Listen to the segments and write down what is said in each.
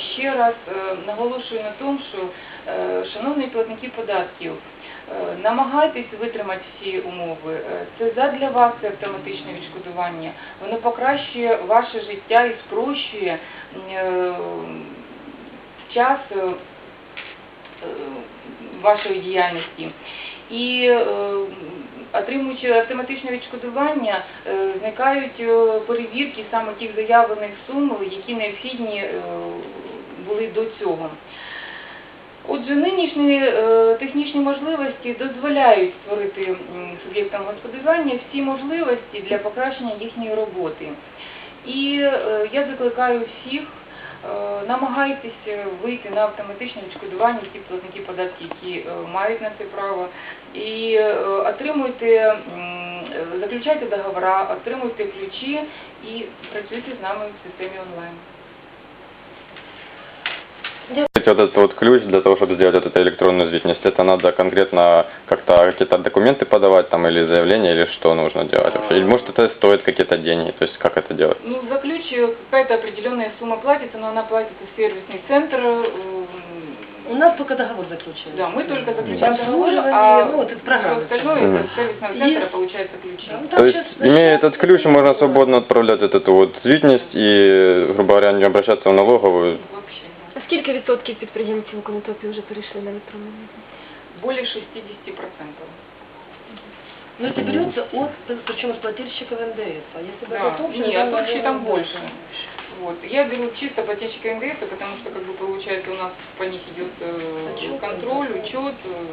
ще раз е, наголошую на тому, що, е, шановні платники податків, е, намагайтесь витримати всі умови. Це задля вас це автоматичне відшкодування. Воно покращує ваше життя і спрощує час вашої діяльності. І отримуючи автоматичне відшкодування, зникають перевірки саме тих заявлених сум, які необхідні були до цього. Отже, нинішні е, технічні можливості дозволяють створити суб'єктам господарювання всі можливості для покращення їхньої роботи. І е, я закликаю всіх Е, Намагайтеся вийти на автоматичне відшкодування ті платники податків, які мають на це право, і отримуйте, заключайте договори, отримуйте ключі і працюйте з нами в системі онлайн. Вот этот вот ключ для того, чтобы сделать вот эту электронную звітність, это надо конкретно как-то какие-то документы подавать там или заявление, или что нужно делать вообще? Или может это стоит какие-то деньги, то есть как это делать? Ну, за ключ э, какая-то определенная сумма платится, но она платится в сервисный центр. э, У нас только договор заключен. Да, мы только заключаем Там договор, обслуживание, а ну, вот это программа. всё остальное Мгм. это с сервисного центра Есть. получается ключи. Да, ну, То там есть, сейчас- имея этот ключ, можно свободно отправлять вот эту вот звітність и, грубо говоря, не обращаться в налоговую. Вообще. А скільки відсотків підприємців у Конотопі вже перейшли на електронну звітність? Более 60%. Но это берется от, причем от плательщиков НДС. А если бы Да, это общее, нет, то, общий там наверное, больше. Вот. Я беру чисто плательщика НДС, потому что, как бы, получается, у нас по них идет э, Отчет, контроль, да. учет, э,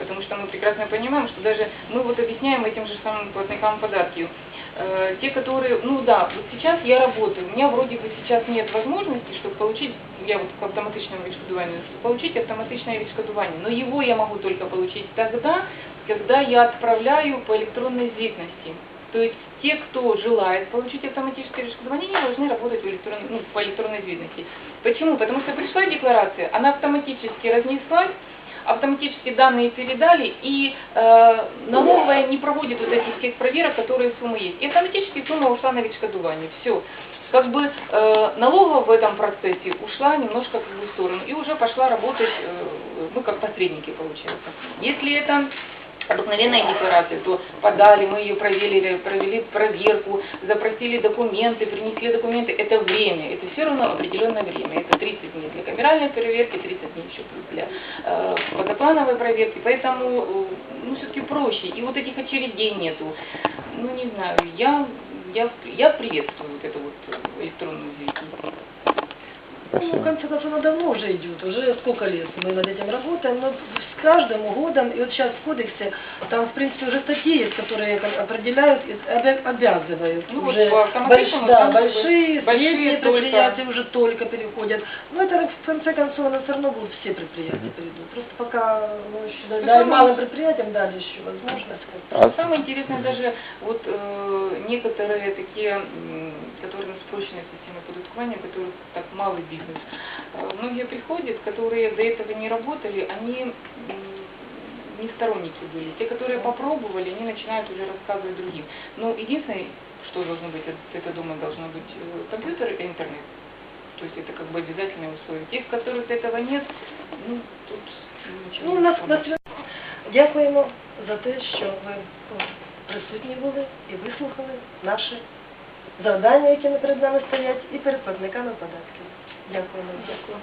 потому что мы прекрасно понимаем, что даже мы вот объясняем этим же самым платникам податки. Э, те, которые, ну да, вот сейчас я работаю, у меня вроде бы сейчас нет возможности, чтобы получить, я вот к автоматичному відшкодуванию, чтобы получить автоматичное відшкодування, но его я могу только получить тогда, когда я отправляю по электронной звітности. То есть те, кто желает получить автоматическое відшкодування, они должны работать в электронной, ну, по электронной звітности. Почему? Потому что пришла декларация, она автоматически разнеслась, автоматически данные передали, и э, налоговая не проводит вот этих всех проверок, которые суммы есть. И автоматически сумма ушла на відшкодування. Все. Как бы э, налоговая в этом процессе ушла немножко как бы в сторону и уже пошла работать, э, мы как посредники получается. Если это обыкновенная декларация, то подали, мы ее проверили, провели проверку, запросили документы, принесли документы, это время, это все равно определенное время, это 30 дней для камеральной проверки, 30 дней еще плюс для э, подоплановой проверки, поэтому э, ну, все-таки проще, и вот этих очередей нету, ну не знаю, я, я, я приветствую вот эту вот э, электронную звонки. Ну, в Спасибо. конце концов, оно давно уже идет, уже сколько лет мы над этим работаем, но с каждым годом, и вот сейчас в кодексе, там, в принципе, уже статьи есть, которые определяют и обя- обязывают. Ну, вот уже больш- да, там большие, большие средние только. предприятия уже только переходят. Но это, в конце концов, оно все равно будут все предприятия Мгм. перейдут. Просто пока, ну, еще, да, да, и малым предприятиям дали еще возможность. А Самое интересное даже вот э, некоторые такие, которые на спрощенной системе податкування, которые так малый бизнес, многие приходят, которые до этого не работали, они м, не сторонники были. Те, которые попробовали, они начинают уже рассказывать другим. Но единственное, что должно быть, от этого дома должно быть э, компьютер и интернет. То есть это как бы обязательное условие. Тех, которых этого нет, ну, тут ничего Ну, не у нас, помочь. нас дякуємо за те, що ви о, присутні були і вислухали наші завдання, які перед нами стоять, і перед платниками податків. Дякуємо. Дякую.